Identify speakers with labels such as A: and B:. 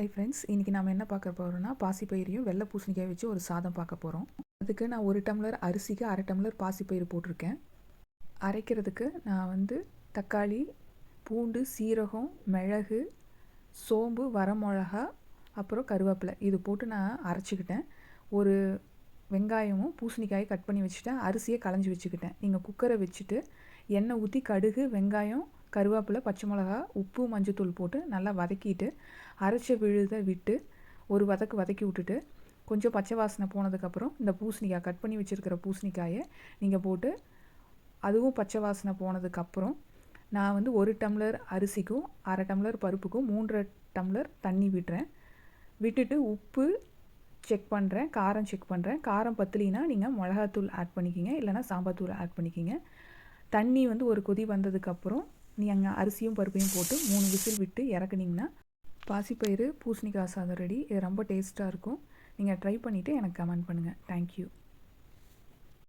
A: Hi friends இன்றைக்கி நம்ம என்ன பார்க்க போகிறோம்னா பாசிப்பயிரையும் வெள்ளை பூசணிக்காய் வச்சு ஒரு சாதம் பார்க்க போகிறோம் அதுக்கு நான் ஒரு டம்ளர் அரிசிக்கு அரை டம்ளர் பாசிப்பயிறு போட்டிருக்கேன். அரைக்கிறதுக்கு நான் வந்து தக்காளி பூண்டு சீரகம் மிளகு சோம்பு வரமிளகா அப்புறம் கருவேப்பிலை. இது போட்டு நான் அரைச்சிக்கிட்டேன். ஒரு வெங்காயமும் பூசணிக்காயை கட் பண்ணி வச்சுட்டேன். அரிசியை களைஞ்சி வச்சுக்கிட்டேன். நீங்கள் குக்கரை வச்சுட்டு எண்ணெய் ஊற்றி கடுகு வெங்காயம் கருவேப்பிலை பச்சை மிளகா உப்பு மஞ்சத்தூள் போட்டு நல்லா வதக்கிட்டு அரைச்ச விழுதை விட்டு ஒரு வதக்கு வதக்கி விட்டுட்டு கொஞ்சம் பச்சை வாசனை போனதுக்கப்புறம் இந்த பூசணிக்காய் கட் பண்ணி வச்சுருக்கிற பூசணிக்காயை நீங்கள் போட்டு அதுவும் பச்சை வாசனை போனதுக்கப்புறம் நான் வந்து ஒரு டம்ளர் அரிசிக்கும் அரை டம்ளர் பருப்புக்கும் மூன்றரை டம்ளர் தண்ணி விட்டுறேன். விட்டுட்டு உப்பு செக் பண்ணுறேன் காரம் செக் பண்ணுறேன் காரம் பத்தலினா நீங்கள் மிளகாத்தூள் ஆட் பண்ணிக்கிங்க இல்லைனா சாம்பார் தூள் ஆட் பண்ணிக்கிங்க. தண்ணி வந்து ஒரு கொதி வந்ததுக்கப்புறம் நீங்கள் அரிசியும் பருப்பையும் போட்டு மூணு விசில் விட்டு இறக்குனிங்கன்னா பாசிப்பயிறு பூசணிக்காய் சாதம் ரெடி இது ரொம்ப டேஸ்ட்டாக இருக்கும். நீங்கள் ட்ரை பண்ணிவிட்டு எனக்கு கமெண்ட் பண்ணுங்கள் தேங்க்யூ